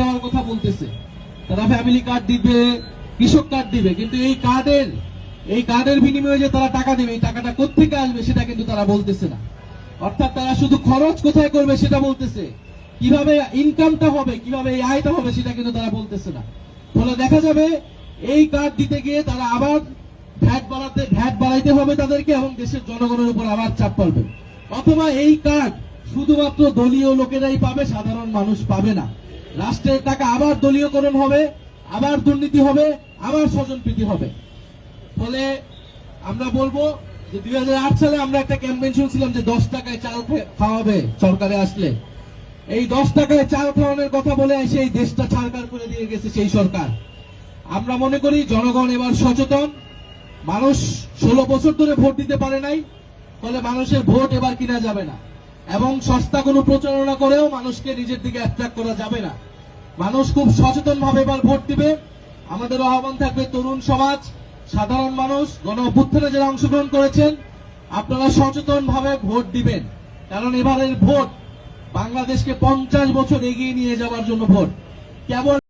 দেওয়ার কথা বলতেছে। তারা ফ্যামিলি কার্ড দিবে, কৃষক কার্ড দিবে, কিন্তু এই কার্ডের এই কার্ডের বিনিময়ে যে তারা টাকা দেবে, এই টাকাটা কোথেকে আসবে সেটা কিন্তু তারা বলতেছে না। অর্থাৎ তারা শুধু খরচ কোথায় করবে সেটা বলতেছে। কীভাবে ইনকামটা হবে, কীভাবে এই আয়টা হবে সেটা কিন্তু তারা বলতেছে না। ফলে দেখা যাবে, এই কার্ড দিতে গিয়ে তারা আবার ভ্যাট বাড়াতে, ভ্যাট বাড়াইতে হবে তাদেরকে এবং দেশের জনগণের উপর আবার চাপ পড়বে অথবা এই কার্ড শুধুমাত্র দলীয় লোকেরাই পাবে, সাধারণ মানুষ পাবে না। রাষ্ট্রের টাকা আবার দলীয়করণ হবে, আবার দুর্নীতি হবে, আবার স্বজনপ্রীতি হবে। ফলে আমরা বলব যে দুই হাজার আট সালে আমরা একটা ক্যাম্পেইন শুনছিলাম যে দশ টাকায় চাল খাওয়াবে সরকারে আসলে। এই দশ টাকায় চাল খাওয়ানোর কথা বলে এসে এই দেশটা ছাড়কার করে দিয়ে গেছে সেই সরকার। আমরা মনে করি জনগণ এবার সচেতন। মানুষ ষোলো বছর ধরে ভোট দিতে পারে নাই, ফলে মানুষের ভোট এবার কিনা যাবে না। এবং সস্তা কোনো প্রচারণা করেও মানুষকে নিজের দিকে অ্যাট্রাক্ট করা যাবে না। মানুষ খুব সচেতন ভাবে এবার ভোট দিবে। আমাদের আহ্বান থাকবে তরুণ সমাজ, সাধারণ মানুষ, গণ অভ্যুত্থানে যারা অংশগ্রহণ করেছেন, আপনারা সচেতন ভাবে ভোট দিবেন। কারণ এবারের ভোট বাংলাদেশকে পঞ্চাশ বছর এগিয়ে নিয়ে যাওয়ার জন্য ভোট। কেবল